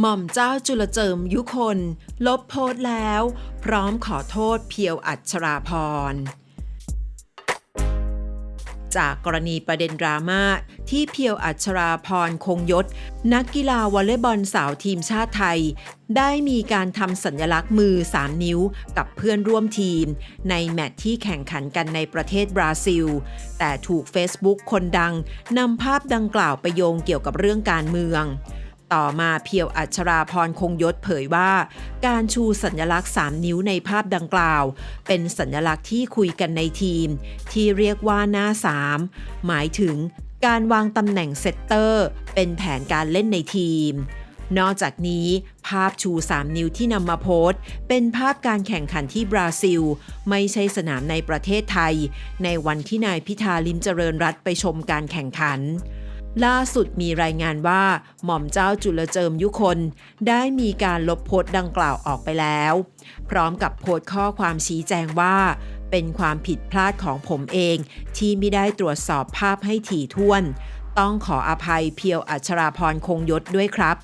หม่อมเจ้าจุลเจิมยุคน ลบโพสต์แล้ว พร้อมขอโทษเพียวอัชราพร จากกรณีประเด็นดราม่าที่เพียวอัชราพรคงยศ นักกีฬาวอลเลย์บอลสาวทีมชาติไทย ได้มีการทำสัญลักษณ์มือ 3 นิ้วกับเพื่อนร่วมทีม ในแมตช์ที่แข่งขันกันในประเทศบราซิล แต่ถูก Facebook คนดังนำภาพดังกล่าวไปโยงเกี่ยวกับเรื่องการเมือง ต่อมาเพียวอัชราพรคงยศเผยว่า การชูสัญลักษณ์ 3 นิ้วในภาพดังกล่าว เป็นสัญลักษณ์ที่คุยกันในทีม ที่เรียกว่าหน้า 3 หมายถึงการวางตำแหน่งเซตเตอร์ เป็นแผนการเล่นในทีม นอกจากนี้ ภาพชู 3 นิ้วที่นำมาโพสต์เป็นภาพการแข่งขันที่บราซิล ไม่ใช่สนามในประเทศไทย ในวันที่นายพิธาลิมเจริญรัตไปชมการแข่งขัน ล่าสุดมีรายงานว่า หม่อมเจ้าจุลเจิมยุคน ได้มีการลบโพสต์ดังกล่าวออกไปแล้ว พร้อมกับโพสต์ข้อความชี้แจงว่า เป็นความผิดพลาดของผมเองที่ไม่ได้ตรวจสอบภาพให้ถี่ถ้วน ต้องขออภัยเพียวอัชราพรคงยศด้วยครับ